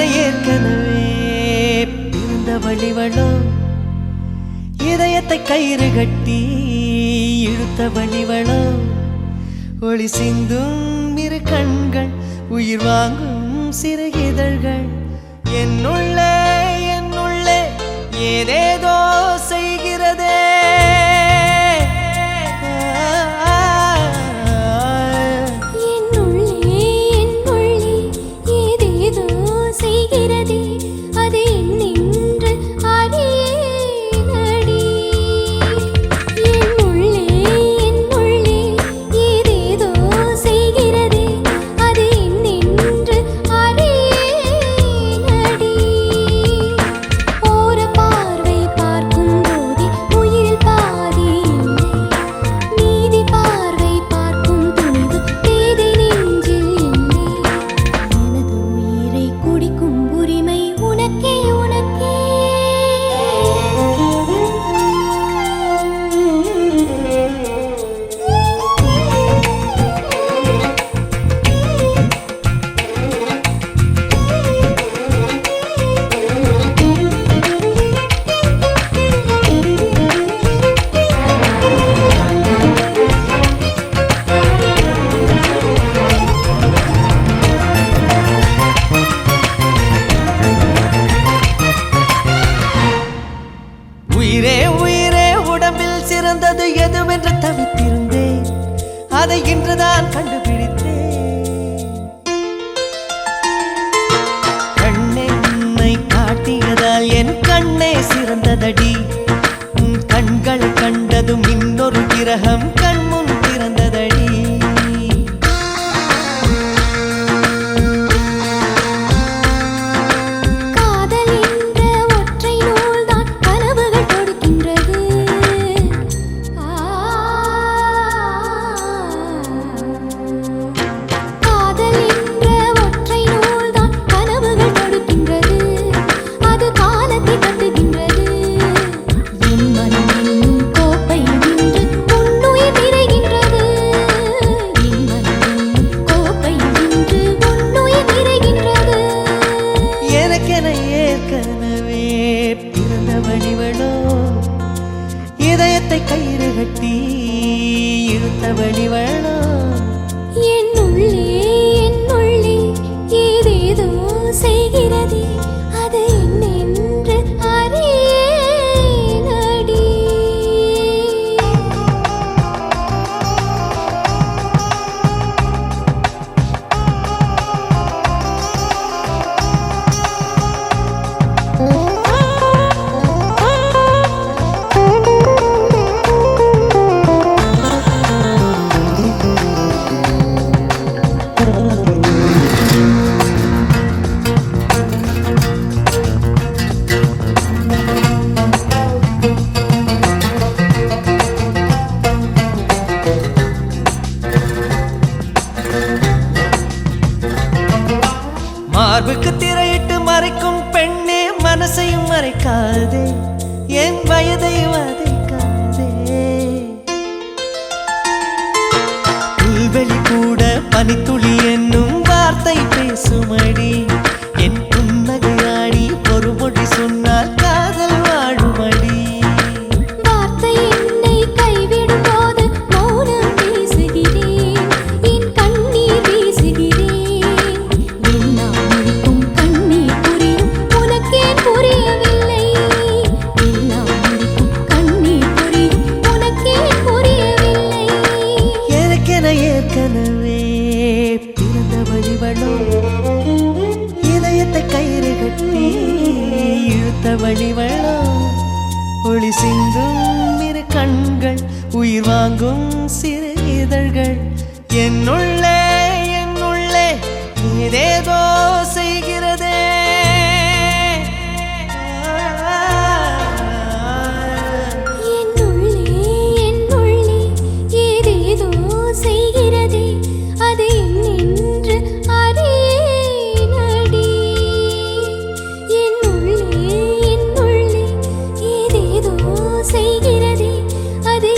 என ஏற்கனவே பிறந்த வழிவளோ? இதயத்தை கயிறு கட்டி இழுத்த வழிவளோ? ஒளி சிந்தும் இரு கண்கள் உயிர் வாங்கும் சிறு இதழ்கள். என்னுள்ளே என்னுள்ளே ஏதே சிறந்தது எதுவென்று தவித்திருந்தேன். அதை இன்றுதான் கண்டுபிடித்தேன். மார்புக்கு திரையிட்டு மறைக்கும் பெண்ணே மனசையும் மறைக்காதே. என் வயதை வதைக்காதே. புல்வெளி கூட பனித்துளி ஒளி சிந்தும் இரு கண்கள் உயிர் வாங்கும் சிறு இதழ்கள். என்னுள்ளே என்னுள்ளே ஏதேதோ ஏதோ செய்கிறதே அது